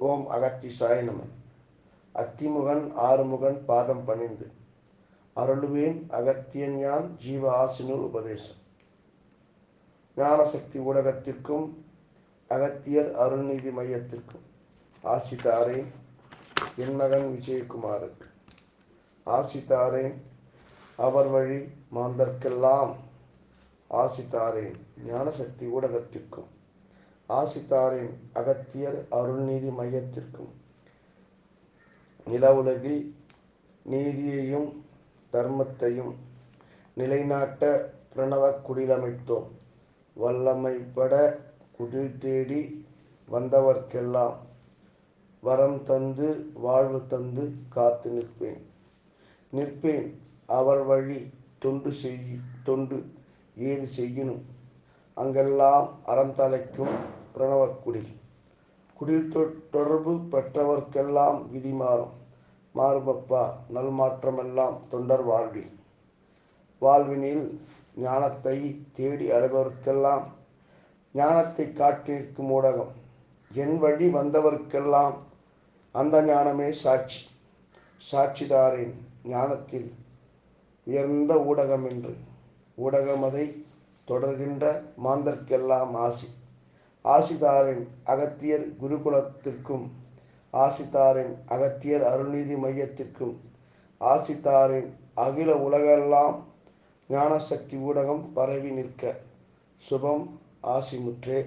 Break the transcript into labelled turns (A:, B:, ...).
A: ஓம் அகத்திசாய நம. அத்திமுகன் ஆறுமுகன் பாதம் பணிந்து. அருளுவேன் அகத்தியன் யான் ஜீவ ஆசினூர் உபதேசம். ஞானசக்தி ஊடகத்திற்கும் அகத்தியர் அருள்நீதி மையத்திற்கும் ஆசித்தாரே என் மகன் விஜயகுமாருக்கு. ஆசித்தாரே அவர் வழி மாந்தர்க்கெல்லாம் ஆசித்தாரேன் ஞானசக்தி ஊடகத்திற்கும் ஆசித்தாரின் அகத்தியர் அருள்நீதி மையத்திற்கும் நில உலகில் நீதியையும் தர்மத்தையும் நிலைநாட்ட பிரணவ குடிலமைத்தோம். வல்லமைப்பட குடில் தேடி வந்தவர்க்கெல்லாம் வரம் தந்து வாழ்வு தந்து காத்து நிற்பேன். நிற்பேன் அவர் வழி தொண்டு செய் தொண்டு ஏது செய்யணும் அங்கெல்லாம் அறந்தலைக்கும் பிரணவக்குடில் குடில். தொ- தொடர்பு பெற்றவர்க்கெல்லாம் விதி மாறும். மாறுபப்பா நல்மாற்றமெல்லாம் தொண்டர் வாழ்வில். வாழ்வினில் ஞானத்தை தேடி அடைபவர்க்கெல்லாம் ஞானத்தை காட்டி நிற்கும் ஊடகம். என் வழி வந்தவர்க்கெல்லாம் அந்த ஞானமே சாட்சி. சாட்சிதாரேன் ஞானத்தில் உயர்ந்த ஊடகம் என்று ஊடகம் அதை தொடர்கின்ற மாந்தர்க்கெல்லாம் ஆசி. ஆசிதாரின் அகத்தியர் குருகுலத்திற்கும் ஆசித்தாரின் அகத்தியர் அருள்நீதி மையத்திற்கும் ஆசித்தாரின் அகில உலகெல்லாம் ஞானசக்தி ஊடகம் பரவி நிற்க. சுபம் ஆசிமுற்றே.